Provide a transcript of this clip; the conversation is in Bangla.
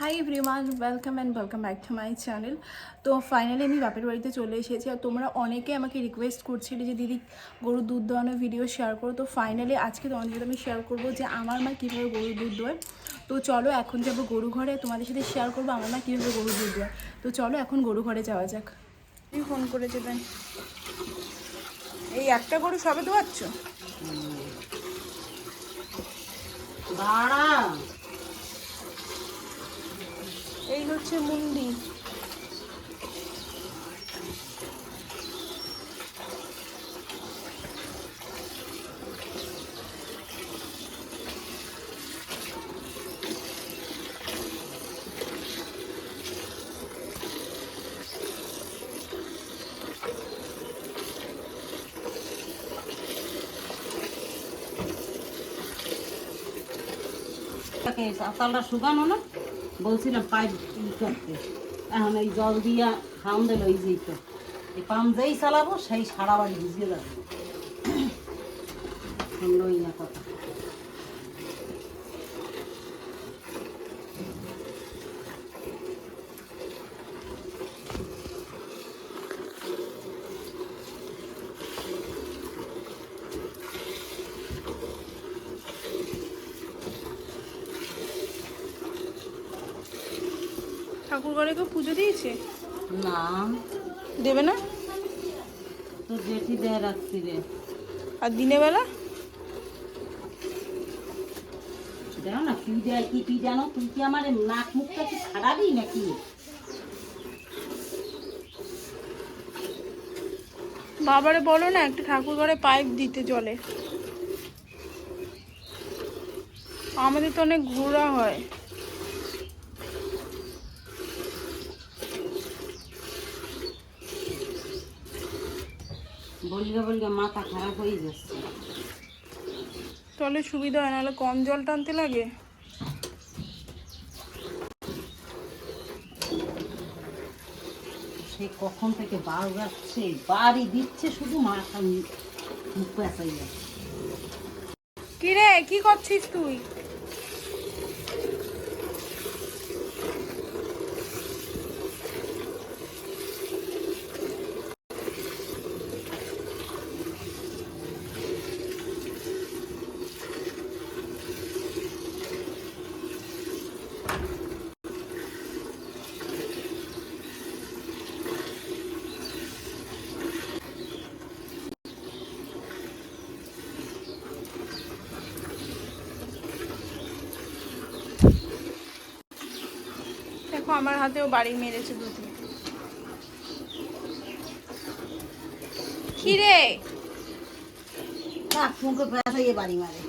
Hi everyone welcome and welcome back to my channel তো ফাইনালি আমি বাপের বাড়িতে চলে এসেছি আর তোমরা অনেকে আমাকে রিকোয়েস্ট করছিলে যে দিদি গরুর দুধ দোয়ানোর ভিডিও শেয়ার করো। তো ফাইনালি আজকে তোমাদের সাথে আমি শেয়ার করব যে আমার মা কীভাবে গরুর দুধ দোয়? তো চলো এখন যাব গরু ঘরে তোমাদের সাথে শেয়ার করব আমার মা কীভাবে গরুর দুধ দোয়। তো চলো এখন গরু ঘরে যাওয়া যাক। তুমি ফোন করেছে তাই এই একটা গরু সবে দোয়াচ্ছ দাঁড়া এই হচ্ছে মুন্ডি তাকে চাতালটা শুকানো না? বলছিলাম, পাইপ ই করতে। এখন এই জল দিয়া খাম দিল, এই যে তো এই পাম্প যেই চালাবো, সেই সারা বাড়ি ভিজিয়ে যাবে শুনলই কথা ঠাকুর ঘরে কেউ পুজো দিয়েছে? না। দেবে না? তোর জেঠি দেয় রাখছি রে। আর দিনের বেলা? দেখো না কি দেয় কি কি জানো? তুই কি আমার নাক মুখটা কি খারাপই নাকি? বাবারে বলো না একটা ঠাকুর ঘরে পাইপ দিতে জলে। আমাদের তো অনেক ঘোরা হয়। বললে বললে মাথা খারাপ হয়ে যাচ্ছে। তাহলে সুবিধা হয় নাহলে কম জল টানতে লাগে। সে কখন থেকে বার যাচ্ছে বাড়ি দিচ্ছে শুধু মাথা মুখ পেঁচাই যাচ্ছে কি রে কি করছিস তুই? আমার হাতেও বাড়ি মেরেছে দু তিন। রে নাক মুখে বাড়ি মারে।